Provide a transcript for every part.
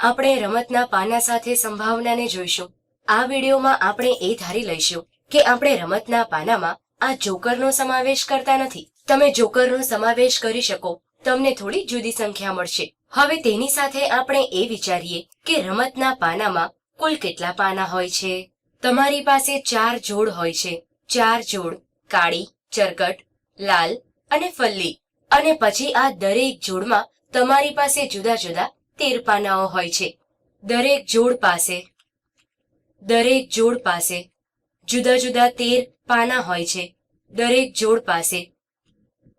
આપણે રમતના પાના સાથે સંભાવનાને જોઈશું. આ વિડીયોમાં આપણે એ ધારી લઈશું કે આપણે રમતના પાનામાં આ જોકરનો સમાવેશ કરતા નથી. તમે જોકરનો સમાવેશ કરી શકો. તમને થોડી જુદી સંખ્યા મળશે. હવે તેની સાથે આપણે એ વિચારીએ કે રમતના પાનામાં કુલ કેટલા પાના હોય છે? તમારી પાસે ચાર જોડ હોય છે. ચાર જોડ કાળી, ચરકટ, લાલ અને ફલ્લી. અને પછી આ દરેક જોડમાં તમારી પાસે જુદા જુદા તેર પાનાઓ હોય છે. દરેક જોડ પાસે, દરેક જોડ પાસે જુદા જુદા તેર પાના હોય છે. દરેક જોડ પાસે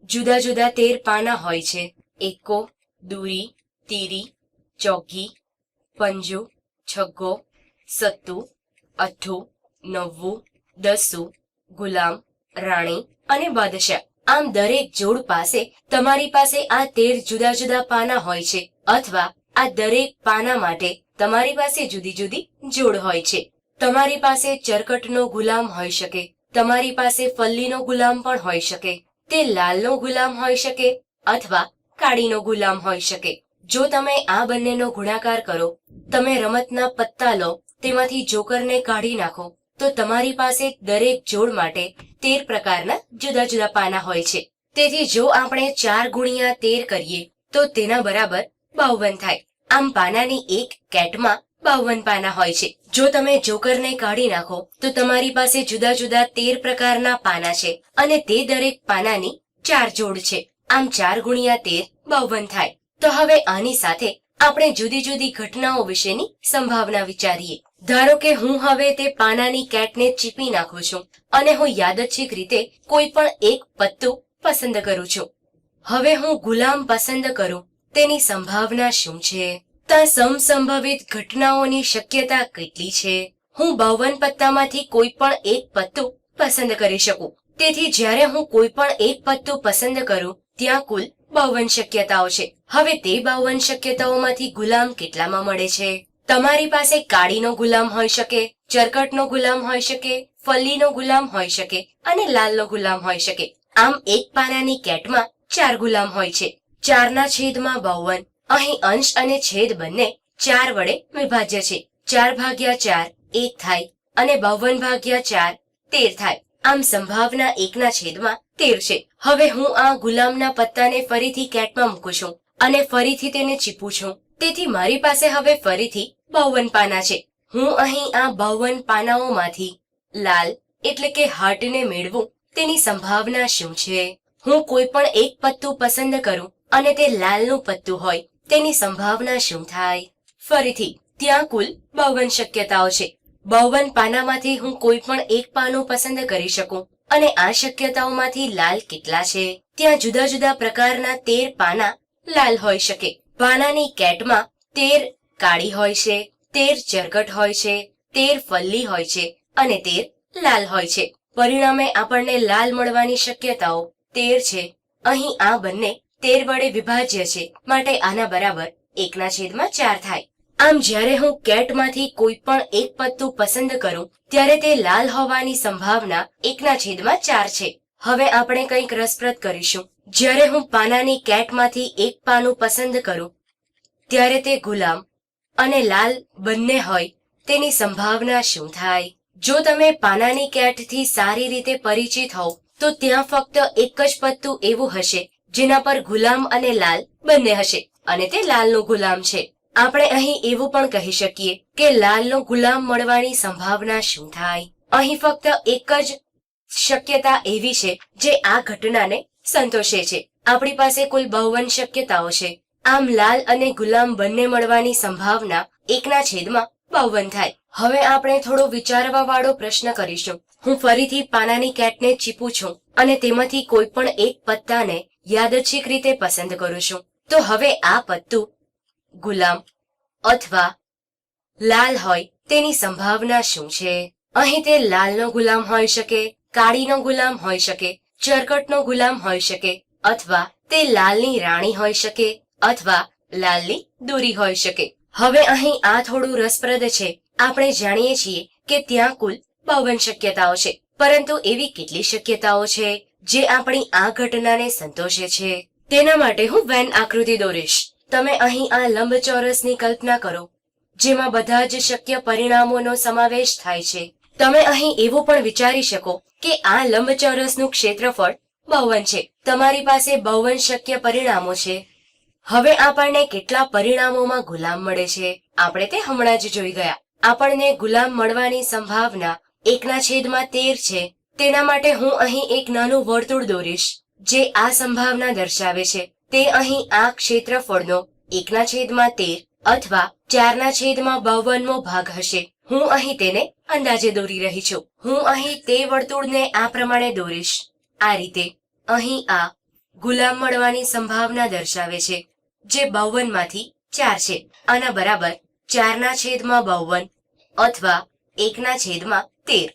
જુદા જુદા તેર પાના હોય છે. એકો, દૂરી, તીરી ચોગી પંજો, છગ્ગો, સત્તુ, અઠ્ઠું, નવ્વું દસું ગુલામ, રાણી અને બાદશાહ. આમ દરેક જોડ પાસે તમારી પાસે આ તેર જુદા જુદા પાના હોય છે. અથવા આ દરેક પાના માટે તમારી પાસે જુદી જુદી જોડ હોય છે. તમારી પાસે ચરકટનો ગુલામ હોઈ શકે, તમારી પાસે ફલ્લીનો ગુલામ પણ હોઈ શકે, તે લાલનો ગુલામ હોઈ શકે અથવા કાળીનો ગુલામ હોઈ શકે. જો તમે આ બંનેનો ગુણાકાર કરો, તમે રમતના પત્તા લો, તેમાંથી જોકરને કાઢી નાખો, તો તમારી પાસે દરેક જોડ માટે તેર પ્રકારના જુદા જુદા પાના હોય છે. તેથી જો આપણે ચાર ગુણ્યા તેર કરીએ, તો તેના બરાબર બાવન થાય. આમ પાનાની એક કેટમાં બાવન પાના હોય છે. જો તમે જોકરને કાઢી નાખો, તો તમારી પાસે જુદા જુદા તેર પ્રકારના પાના છે અને તે દરેક પાનાની ચાર જોડ છે. આમ ચાર ગુણ્યા તેર બાવન થાય. તો હવે આની સાથે આપણે જુદી જુદી ઘટનાઓ વિશેની સંભાવના વિચારીએ. ધારો કે હું હવે તે પાનાની કેટને ચીપી નાખું છું અને હું યાદચ્છિક રીતે કોઈ પણ એક પત્તું પસંદ કરું છું. હવે હું ગુલામ પસંદ કરું તેની સંભાવના શું છે? ત્યાં સમસંભવિત ઘટનાઓની શક્યતા કેટલી છે? હું બાવન પત્તામાંથી કોઈ પણ એક પત્તું પસંદ કરી શકું. તેથી જ્યારે હું કોઈ પણ એક પત્તું પસંદ કરું, ત્યાં કુલ બાવન શક્યતાઓ છે. હવે તે બાવન શક્યતાઓમાંથી ગુલામ કેટલામાં મળે છે? તમારી પાસે કાળીનો ગુલામ હોઈ શકે, ચરકટનો ગુલામ હોઈ શકે, ફલ્લીનો ગુલામ હોઈ શકે અને લાલનો ગુલામ હોઈ શકે. આમ એક પાનાની કેટમાં ચાર ગુલામ હોય છે. ચારના છેદમાં બાવન. અહીં અંશ અને છેદ બંને ચાર વડે વિભાજ્ય છે. ચાર ભાગ્યા ચાર, એક થાય. અને બાવન ભાગ્યા ચાર, તેર થાય. આમ સંભાવના એકના છેદમાં તેર છે. હવે હું આ ગુલામના પત્તાને ફરીથી કેટમાં મૂકું છું અને ફરીથી તેને ચીપું છું. તેથી મારી પાસે હવે ફરીથી બાવન પાના છે. હું અહીં આ બાવન પાનાઓમાંથી લાલ, એટલે કે હાર્ટને મેળવું, તેની સંભાવના શું છે? હું કોઈ પણ એક પત્તું પસંદ કરું. અને તે લાલનું પત્તું હોય, તેની સંભાવના શું થાય? ફરીથી, ત્યાં કુલ બાવન શક્યતાઓ છે. બાવન પાનામાંથી હું કોઈ પણ એક પાનું પસંદ કરી શકું. અને આ શક્યતાઓમાંથી લાલ કેટલા છે? ત્યાં જુદા જુદા પ્રકારના તેર પાના લાલ હોઈ શકે. પાનાની કેટમાં તેર કાળી હોય છે, તેર ચરકટ હોય છે, તેર ફલ્લી હોય છે અને તેર લાલ હોય છે. પરિણામે આપણને લાલ મળવાની શક્યતાઓ તેર છે. અહીં આ બંને તેર વડે વિભાજ્ય છે. માટે આના બરાબર એકના છેદમાં ચાર થાય. આમ જ્યારે હું કેટમાંથી કોઈ પણ એક પત્તું પસંદ કરું, ત્યારે તે લાલ હોવાની સંભાવના એકના છેદમાં ચાર છે. હવે આપણે કંઈક રસપ્રદ કરીશું. જ્યારે હું પાનાની કેટમાંથી એક પાનું પસંદ કરું, ત્યારે તે ગુલામ અને લાલ બંને હોય, તેની સંભાવના શું થાય? જો તમે પાનાની કેટથી સારી રીતે પરિચિત હોવ, તો ત્યાં ફક્ત એક જ પત્તું એવું હશે જેના પર ગુલામ અને લાલ બંને હશે. અને તે લાલનો ગુલામ છે. આપણે અહીં એવું પણ કહી શકીએ કે લાલનો ગુલામ મળવાની સંભાવના શું થાય? અહીં ફક્ત એક જ શક્યતા એવી છે જે આ ઘટનાને સંતોષે છે. આપણી પાસે કુલ બાવન શક્યતાઓ છે. આમ લાલ અને ગુલામ બંને મળવાની સંભાવના એકના છેદમાં બાવન થાય. હવે આપણે થોડો વિચારવા વાળો પ્રશ્ન કરીશું. હું ફરીથી પાનાની કેટને ચીપું છું અને તેમાંથી કોઈ પણ એક પત્તાને યાદચ્છિક રીતે પસંદ કરું છું. તો હવે આ પત્તું ગુલામ અથવા લાલ હોય તેની સંભાવના શું છે? અહીં તે લાલનો ગુલામ હોઈ શકે, કાળીનો ગુલામ હોઈ શકે, ચરકટનો ગુલામ હોઈ શકે અથવા તે લાલની રાણી હોઈ શકે અથવા લાલની દોરી હોઈ શકે. હવે અહીં આ થોડું રસપ્રદ છે. આપણે જાણીએ છીએ કે ત્યાં કુલ બાવન શક્યતાઓ છે, પરંતુ એવી કેટલી શક્યતાઓ છે? જે આપણી આ ઘટનાને સંતોષે છે. તેના માટે હું વેન આકૃતિ દોરીશ. તમે અહીં આ લંબચોરસની કલ્પના કરો, જેમાં બધા જ શક્ય પરિણામોનો સમાવેશ થાય છે. તમે અહીં એવું પણ વિચારી શકો કે આ લંબચોરસનું ક્ષેત્રફળ બાવન છે. તમારી પાસે બાવન શક્ય પરિણામો છે. હવે આપણને કેટલા પરિણામોમાં ગુલામ મળે છે? આપણે તે હમણાં જ જોઈ ગયા. આપણને ગુલામ મળવાની સંભાવના એકના છેદમાં તેર છે. તેના માટે હું અહીં એક નાનું વર્તુળ દોરીશ, જે આ સંભાવના દર્શાવે છે. તે અહીં આ ક્ષેત્રફળનો એકના છેદમાં તેર અથવા ચારના છેદમાં બાવનમો ભાગ હશે. હું અહીં તેને અંદાજે દોરી રહી છું. હું અહીં તે વર્તુળને આ પ્રમાણે દોરીશ. આ રીતે અહીં આ ગુલામ મળવાની સંભાવના દર્શાવે છે, જે બાવનમાંથી ચાર છે. આના બરાબર ચારના છેદમાં બાવન અથવા એકના છેદમાં તેર.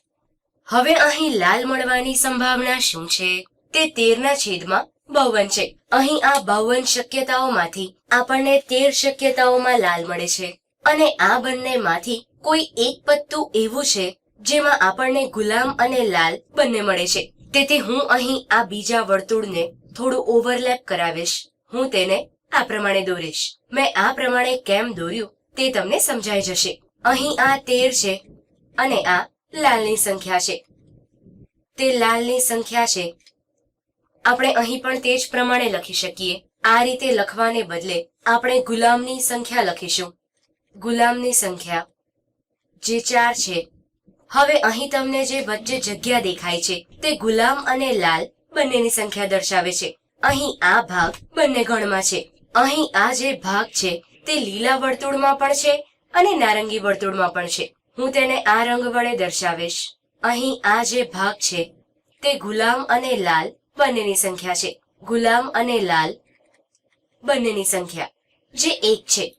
હવે અહીં લાલ મળવાની સંભાવના શું છે? તે તેરના છેદમાં બાવન છે. અહીં આ બાવન શક્યતાઓમાંથી આપણને તેર શક્યતાઓમાં લાલ મળે છે. અને આ બંનેમાંથી કોઈ એક પત્તું એવું છે જેમાં આપણને ગુલામ અને લાલ બંને મળે છે. તેથી હું અહીં આ બીજા વર્તુળને થોડું ઓવરલેપ કરાવીશ. હું તેને આ પ્રમાણે દોરીશ. મેં આ પ્રમાણે કેમ દોર્યું તે તમને સમજાઈ જશે. અહીં આ તેર છે અને આ લાલની સંખ્યા છે. તે લાલની સંખ્યા છે. આપણે અહીં પણ તે જ પ્રમાણે લખી શકીએ. આ રીતે લખવાને બદલે આપણે ગુલામની સંખ્યા લખીશું. ગુલામની સંખ્યા જે ચાર છે. હવે અહીં તમને જે વચ્ચે જગ્યા દેખાય છે, તે ગુલામ અને લાલ બંનેની સંખ્યા દર્શાવે છે. અહીં આ ભાગ બંને ગણમાં છે. અહીં આ જે ભાગ છે, તે લીલા વર્તુળમાં પણ છે અને નારંગી વર્તુળમાં પણ છે. હું તેને આ રંગ વડે દર્શાવીશ. અહીં આ જે ભાગ છે, તે ગુલામ અને લાલ બંનેની સંખ્યા છે. ગુલામ અને લાલ બંનેની સંખ્યા જે એક છે.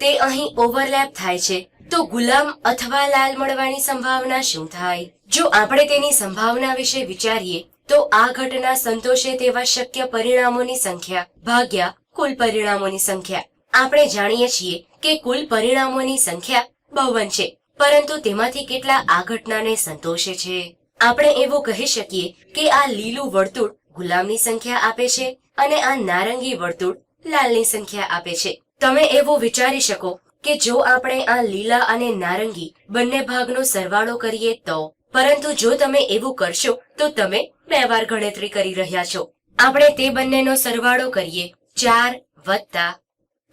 તે અહીં ઓવરલેપ થાય છે. તો ગુલામ અથવા લાલ મળવાની સંભાવના શું થાય? જો આપણે તેની સંભાવના વિશે વિચારીએ, તો આ ઘટના સંતોષે તેવા શક્ય પરિણામોની સંખ્યા ભાગ્યા કુલ પરિણામોની સંખ્યા. આપણે જાણીએ છીએ કે કુલ પરિણામોની સંખ્યા બાવન છે. પરંતુ તેમાંથી કેટલા આ ઘટનાને સંતોષે છે? આપણે એવું કહી શકીએ કે આ લીલું વર્તુળ ગુલામની સંખ્યા આપે છે અને આ નારંગી વર્તુળ લાલની સંખ્યા આપે છે. તમે એવું વિચારી શકો કે જો આપણે આ લીલા અને નારંગી બંને ભાગનો સરવાળો કરીએ તો, પરંતુ જો તમે એવું કરશો, તો તમે બે વાર ગણતરી કરી રહ્યા છો. આપણે તે બંનેનો સરવાળો કરીએ. ચાર વત્તા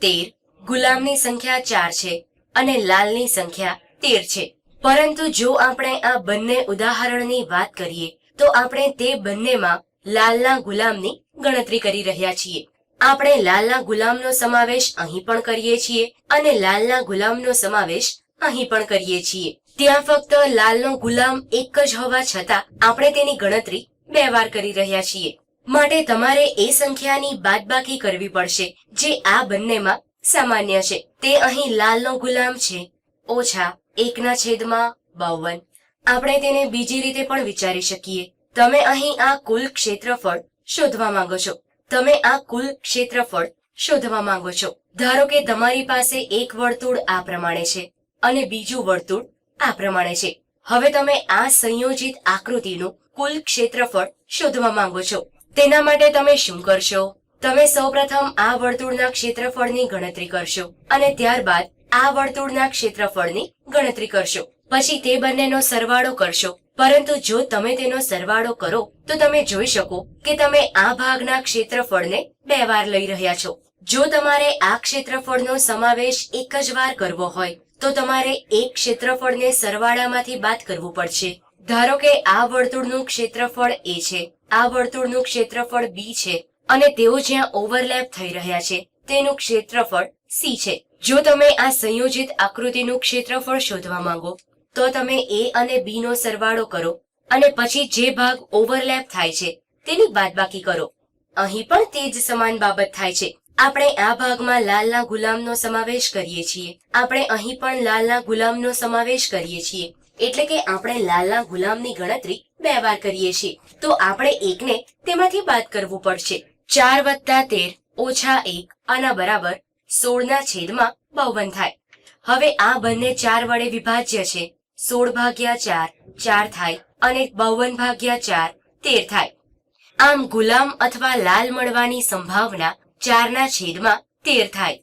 તેર. ગુલામની સંખ્યા ચાર છે અને લાલની સંખ્યા તેર છે. પરંતુ જો આપણે આ બંને ઉદાહરણની વાત કરીએ, તો આપણે તે બંનેમાં લાલના ગુલામની ગણતરી કરી રહ્યા છીએ. આપણે લાલના ગુલામનો સમાવેશ અહીં પણ કરીએ છીએ અને લાલના ગુલામનો સમાવેશ અહીં પણ કરીએ છીએ. ત્યાં ફક્ત લાલનો ગુલામ એક જ હોવા છતાં આપણે તેની ગણતરી બે વાર કરી રહ્યા છીએ. માટે તમારે એ સંખ્યાની બાદબાકી કરવી પડશે, જે આ બંનેમાં સામાન્ય છે. તે અહીં લાલનો ગુલામ છે. ઓછા એકના છેદમાં બાવન. આપણે તેને બીજી રીતે પણ વિચારી શકીએ. તમે અહીં આ કુલ ક્ષેત્રફળ શોધવા માંગો છો. તમે આ કુલ ક્ષેત્રફળ શોધવા માંગો છો. ધારો કે તમારી પાસે એક વર્તુળ આ પ્રમાણે છે અને બીજું વર્તુળ આ પ્રમાણે છે. હવે તમે આ સંયોજિત આકૃતિનું કુલ ક્ષેત્રફળ શોધવા માંગો છો. તેના માટે તમે શું કરશો? તમે સૌપ્રથમ આ વર્તુળના ક્ષેત્રફળની ગણતરી કરશો અને ત્યારબાદ આ વર્તુળના ક્ષેત્રફળની ગણતરી કરશો. પછી તે બંનેનો સરવાળો કરશો. પરંતુ જો તમે તેનો સરવાળો કરો, તો તમે જોઈ શકો કે તમે આ ભાગના ક્ષેત્રફળને બે વાર લઈ રહ્યા છો. જો તમારે આ ક્ષેત્રફળનો સમાવેશ એક જ વાર કરવો હોય, તો તમારે એક ક્ષેત્રફળને સરવાળામાંથી બાદ કરવું પડશે. ધારો કે આ વર્તુળનું ક્ષેત્રફળ એ છે, આ વર્તુળનું ક્ષેત્રફળ બી છે, અને તેઓ જ્યાં ઓવરલેપ થઈ રહ્યા છે, તેનું ક્ષેત્રફળ સી છે. જો તમે આ સંયોજિત આકૃતિનું ક્ષેત્રફળ શોધવા માંગો, તો તમે એ અને બી નો સરવાળો કરો અને પછી જે ભાગ ઓવરલેપ થાય છે, તેની બાદબાકી કરો. અહીં પણ તે જ સમાન બાબત થાય છે. આપણે આ ભાગમાં લાલના ગુલામનો સમાવેશ કરીએ છીએ. આપણે અહીં પણ લાલના ગુલામનો સમાવેશ કરીએ છીએ. એટલે કે આપણે લાલના ગુલામની ગણતરી બે વાર કરીએ છીએ. તો આપણે એકને તેમાંથી બાદ કરવું પડશે. ચાર વત્તા તેર ઓછા એક આના બરાબર સોળના છેદમાં બાવન થાય. હવે આ બંને ચાર વડે વિભાજ્ય છે. સોળ ભાગ્યા ચાર ચાર થાય અને બાવન ભાગ્યા ચાર, તેર થાય. આમ ગુલામ અથવા લાલ મળવાની સંભાવના ચારના છેદમાં તેર થાય.